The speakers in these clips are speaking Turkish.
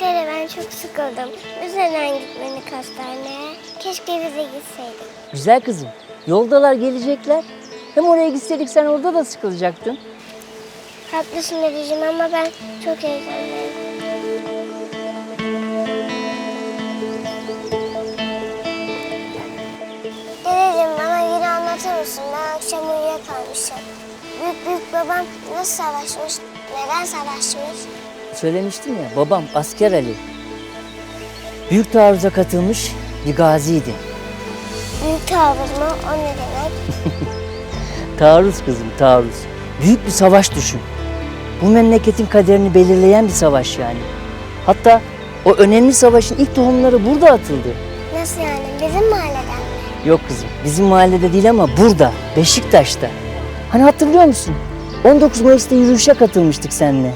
Dede ben çok sıkıldım. Üzerinden gitmedik hastaneye. Keşke bize gitseydik. Güzel kızım. Yoldalar gelecekler. Hem oraya gitseydik sen orada da sıkılacaktın. Haklısın dedeciğim ama ben çok heyecanlıyım. Akşam uyuyakalmışım. Büyük büyük babam nasıl savaşmış? Neden savaşmış? Söylemiştim ya babam asker Ali. Büyük taarruza katılmış bir gaziydi. Büyük taarruz mu? O ne demek? Taarruz kızım taarruz. Büyük bir savaş düşün. Bu memleketin kaderini belirleyen bir savaş yani. Hatta o önemli savaşın ilk tohumları burada atıldı. Nasıl yani? Bizim mahalleden? Yok kızım bizim mahallede değil ama burada Beşiktaş'ta. Hani hatırlıyor musun? 19 Mayıs'ta yürüyüşe katılmıştık seninle.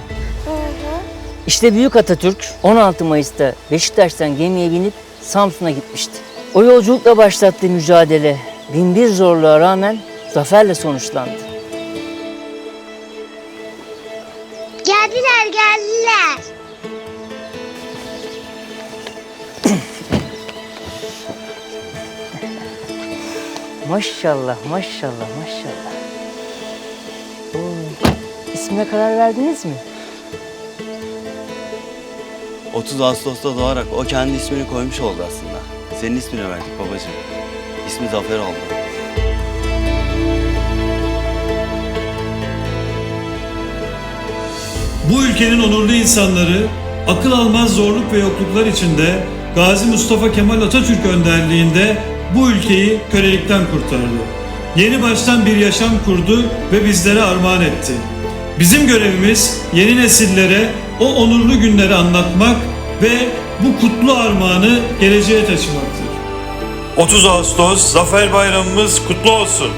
İşte Büyük Atatürk 16 Mayıs'ta Beşiktaş'tan gemiye binip Samsun'a gitmişti. O yolculukla başlattığı mücadele binbir zorluğa rağmen zaferle sonuçlandı. Geldiler geldiler. Maşallah, maşallah, maşallah. Oo, ismine karar verdiniz mi? 30 Ağustos'ta doğarak o kendi ismini koymuş oldu aslında. Senin ismini verdik babacığım. İsmi Zafer oldu. Bu ülkenin onurlu insanları akıl almaz zorluk ve yokluklar içinde Gazi Mustafa Kemal Atatürk önderliğinde bu ülkeyi kölelikten kurtardı. Yeni baştan bir yaşam kurdu ve bizlere armağan etti. Bizim görevimiz yeni nesillere o onurlu günleri anlatmak ve bu kutlu armağanı geleceğe taşımaktır. 30 Ağustos Zafer Bayramımız kutlu olsun.